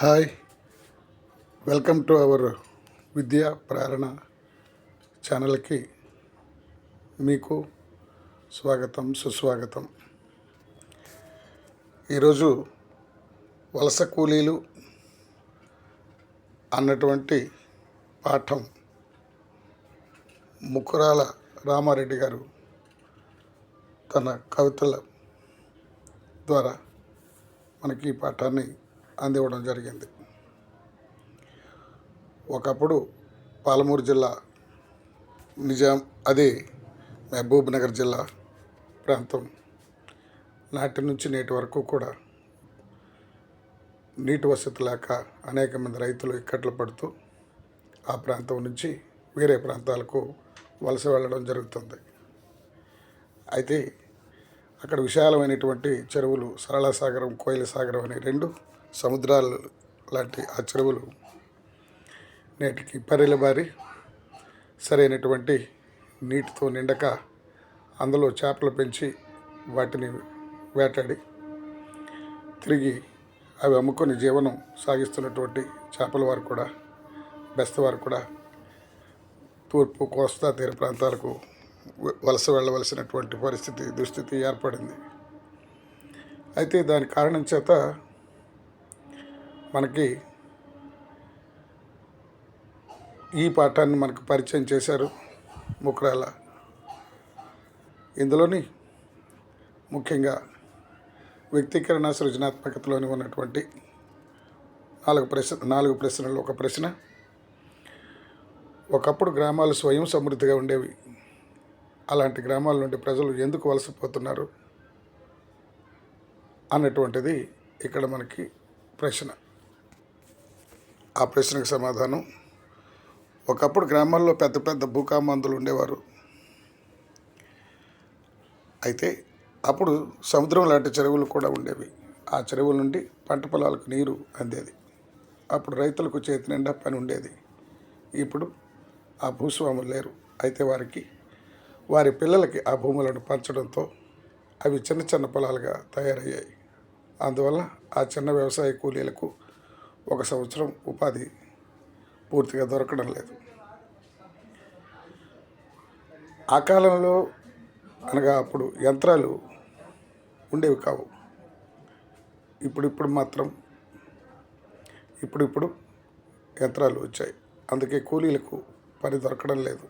Hi. Welcome to our విద్యా ప్రేరణ ఛానల్కి మీకు స్వాగతం సుస్వాగతం. ఈరోజు వలస కూలీలు అన్నటువంటి పాఠం ముకురాల రామారెడ్డి గారు తన కవితల ద్వారా మనకి ఈ పాఠాన్ని అందివ్వడం జరిగింది. ఒకప్పుడు పాలమూరు జిల్లా నిజాం అదే మహబూబ్ నగర్ జిల్లా ప్రాంతం నాటి నుంచి నేటి వరకు కూడా నీటి వసతి లేక అనేక మంది రైతులు ఇక్కట్లు పడుతూ ఆ ప్రాంతం నుంచి వేరే ప్రాంతాలకు వలస వెళ్ళడం జరుగుతుంది. అయితే అక్కడ విశాలమైనటువంటి చెరువులు సరళ సాగరం కోయిల సాగరం అనే రెండు సముద్రాలు లాంటి ఆ చెరువులు నేటికి పరిలబారి సరైనటువంటి నీటితో నిండక అందులో చేపలు పెంచి వాటిని వేటాడి తిరిగి అవి అమ్ముకొని జీవనం సాగిస్తున్నటువంటి చేపల వారు కూడా బెస్త వారు కూడా తూర్పు కోస్తా తీర ప్రాంతాలకు వలస వెళ్ళవలసినటువంటి పరిస్థితి దుస్థితి ఏర్పడింది. అయితే దాని కారణం చేత మనకి ఈ పాఠాన్ని మనకు పరిచయం చేశారు ముకురాల. ఇందులోని ముఖ్యంగా వ్యక్తీకరణ సృజనాత్మకతలోని ఉన్నటువంటి నాలుగు ప్రశ్న నాలుగు ప్రశ్నలు. ఒక ప్రశ్న ఒకప్పుడు గ్రామాలు స్వయం సమృద్ధిగా ఉండేవి. అలాంటి గ్రామాల నుండి ప్రజలు ఎందుకు వలసపోతున్నారు? అన్నటువంటిది ఇక్కడ మనకి ప్రశ్న. ఆ ప్రశ్నకు సమాధానం. ఒకప్పుడు గ్రామాల్లో పెద్ద పెద్ద భూకామందులు ఉండేవారు. అయితే అప్పుడు సముద్రం లాంటి చెరువులు కూడా ఉండేవి. ఆ చెరువుల నుండి పంట పొలాలకు నీరు అందేది. అప్పుడు రైతులకు చేతి నిండా పని ఉండేది. ఇప్పుడు ఆ భూస్వాములు లేరు. అయితే వారికి వారి పిల్లలకి ఆ భూములను పంచడంతో అవి చిన్న చిన్న పొలాలుగా తయారయ్యాయి. అందువల్ల ఆ చిన్న వ్యవసాయ కూలీలకు ఒక సంవత్సరం ఉపాధి పూర్తిగా దొరకడం లేదు. ఆ కాలంలో అనగా అప్పుడు యంత్రాలు ఉండేవి కావు. ఇప్పుడిప్పుడు మాత్రం ఇప్పుడిప్పుడు యంత్రాలు వచ్చాయి. అందుకే కూలీలకు పని దొరకడం లేదు.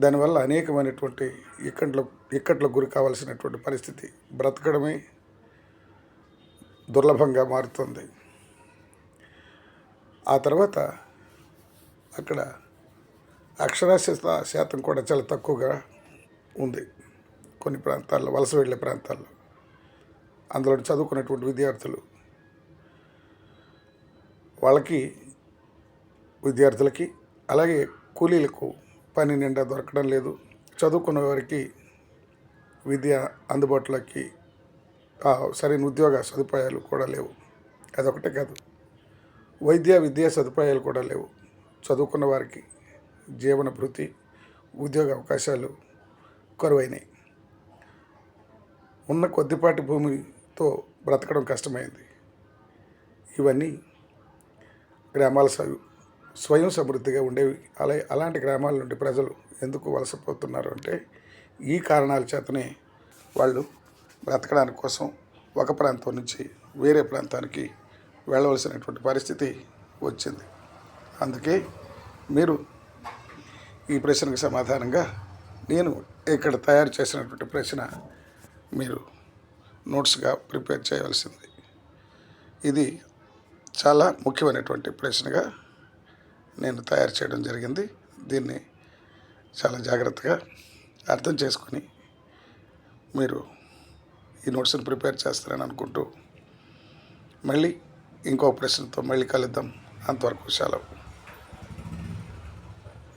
దానివల్ల అనేకమైనటువంటి ఇక్కట్లో ఇక్కట్లో గురి కావాల్సినటువంటి పరిస్థితి బ్రతకడమే దుర్లభంగా మారుతుంది. ఆ తర్వాత అక్కడ అక్షరాస్యత శాతం కూడా చాలా తక్కువగా ఉంది కొన్ని ప్రాంతాల్లో వలస వెళ్ళే ప్రాంతాల్లో. అందులో చదువుకున్నటువంటి విద్యార్థులు. వాళ్ళకి విద్యార్థులకి అలాగే కూలీలకు పని నిండా దొరకడం లేదు. చదువుకున్న వారికి విద్య అందుబాటులోకి సరైన ఉద్యోగ సదుపాయాలు కూడా లేవు. అదొకటే కాదు. వైద్య విద్యా సదుపాయాలు కూడా లేవు. చదువుకున్న వారికి జీవన భృతి ఉద్యోగ అవకాశాలు కరువైనాయి. ఉన్న కొద్దిపాటి భూమితో బ్రతకడం కష్టమైంది. ఇవన్నీ గ్రామాల స్వయం సమృద్ధిగా ఉండేవి. అలా అలాంటి గ్రామాల నుండి ప్రజలు ఎందుకు వలసపోతున్నారు అంటే ఈ కారణాల చేతనే వాళ్ళు బ్రతకడానికి కోసం ఒక ప్రాంతం నుంచి వేరే ప్రాంతానికి వెళ్ళవలసినటువంటి పరిస్థితి వచ్చింది. అందుకే మీరు ఈ ప్రశ్నకు సమాధానంగా నేను ఇక్కడ తయారు చేసినటువంటి ప్రశ్న మీరు నోట్స్గా ప్రిపేర్ చేయవలసింది. ఇది చాలా ముఖ్యమైనటువంటి ప్రశ్నగా నేను తయారు చేయడం జరిగింది. దీన్ని చాలా జాగ్రత్తగా అర్థం చేసుకొని మీరు ఈ నోట్స్ని ప్రిపేర్ చేస్తారని అనుకుంటూ మళ్ళీ ఇంకో ప్రశ్నతో మళ్ళీ కలుద్దాం. అంతవరకు సెలవు.